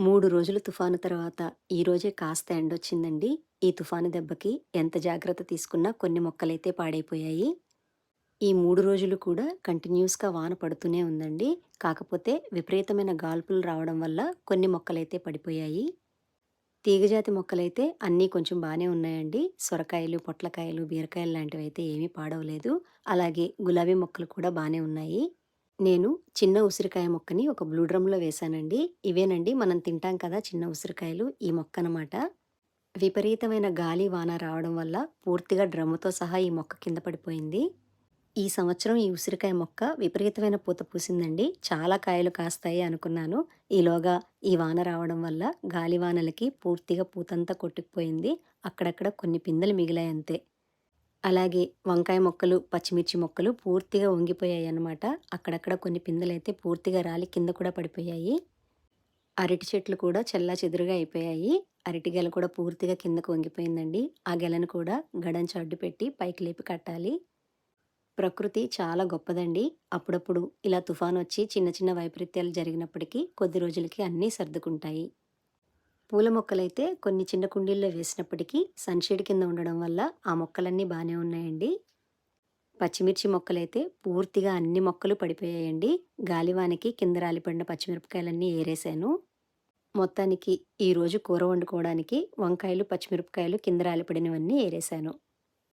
మూడు రోజులు తుఫాను తర్వాత ఈరోజే కాస్త ఎండొచ్చిందండి. ఈ తుఫాను దెబ్బకి ఎంత జాగ్రత్త తీసుకున్నా కొన్ని మొక్కలైతే పాడైపోయాయి. ఈ మూడు రోజులు కూడా కంటిన్యూస్గా వాన పడుతూనే ఉందండి. కాకపోతే విపరీతమైన గాల్పులు రావడం వల్ల కొన్ని మొక్కలైతే పడిపోయాయి. తీగజాతి మొక్కలైతే అన్నీ కొంచెం బాగానే ఉన్నాయండి. సొరకాయలు పొట్లకాయలు బీరకాయలు లాంటివి అయితే ఏమీ పాడవలేదు. అలాగే గులాబీ మొక్కలు కూడా బాగానే ఉన్నాయి. నేను చిన్న ఉసిరికాయ మొక్కని ఒక బ్లూ డ్రమ్లో వేశానండి ఇవేనండి మనం తింటాం కదా చిన్న ఉసిరికాయలు ఈ మొక్క అనమాట విపరీతమైన గాలి వాన రావడం వల్ల పూర్తిగా డ్రమ్ముతో సహా ఈ మొక్క కింద పడిపోయింది. ఈ సంవత్సరం ఈ ఉసిరికాయ మొక్క విపరీతమైన పూత పూసిందండి. చాలా కాయలు కాస్తాయి అనుకున్నాను. ఈలోగా ఈ వాన రావడం వల్ల గాలి వానలకి పూర్తిగా పూతంతా కొట్టుకుపోయింది. అక్కడక్కడ కొన్ని పిందెలు మిగిలాయి అంతే. అలాగే వంకాయ మొక్కలు పచ్చిమిర్చి మొక్కలు పూర్తిగా వంగిపోయాయి అన్నమాట. అక్కడక్కడ కొన్ని పిందెలైతే పూర్తిగా రాలి కింద కూడా పడిపోయాయి. అరటి చెట్లు కూడా చల్లా చెదురుగా అయిపోయాయి. అరటి గెల కూడా పూర్తిగా కిందకు వంగిపోయిందండి. ఆ గెలను కూడా గడంచి అడ్డు పెట్టి పైకి లేపి కట్టాలి. ప్రకృతి చాలా గొప్పదండి. అప్పుడప్పుడు ఇలా తుఫాన్ వచ్చి చిన్న చిన్న వైపరీత్యాలు జరిగినప్పటికీ కొద్ది రోజులకి అన్నీ సర్దుకుంటాయి. పూల మొక్కలైతే కొన్ని చిన్న కుండీల్లో వేసినప్పటికీ సన్షేడ్ కింద ఉండడం వల్ల ఆ మొక్కలన్నీ బాగానే ఉన్నాయండి. పచ్చిమిర్చి మొక్కలైతే పూర్తిగా అన్ని మొక్కలు పడిపోయాయండి. గాలివానికి కింద రాలిపడిన పచ్చిమిరపకాయలన్నీ ఏరేశాను మొత్తానికి ఈరోజు కూర వండుకోవడానికి వంకాయలు పచ్చిమిరపకాయలు కింద రాలిపడినవన్నీ ఏరేశాను